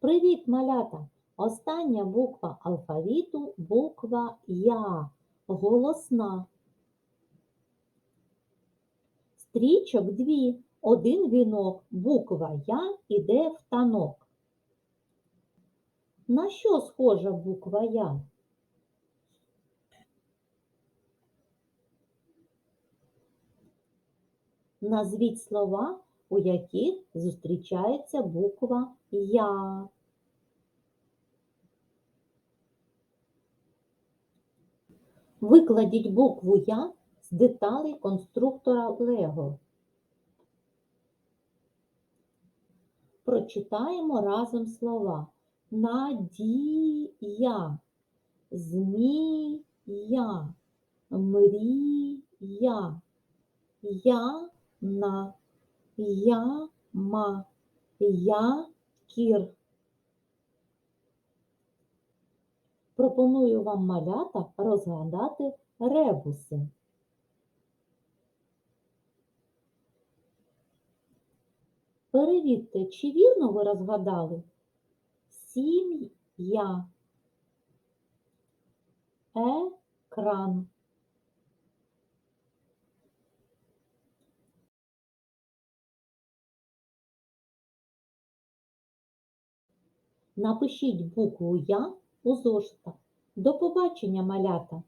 Привіт, малята! Остання буква алфавіту буква Я, голосна. Стрічок дві, один вінок, буква Я іде в танок. На що схожа буква Я? Назвіть слова, у яких зустрічається буква Я. Викладіть букву Я з деталей конструктора Лего. Прочитаємо разом слова. Надія, змія, мрія, яна, яма, якір. Пропоную вам малята розгадати ребуси. Перевірте, чи вірно ви розгадали? Сім'я. Екран. Напишіть букву Я у зошитах. До побачення, малята!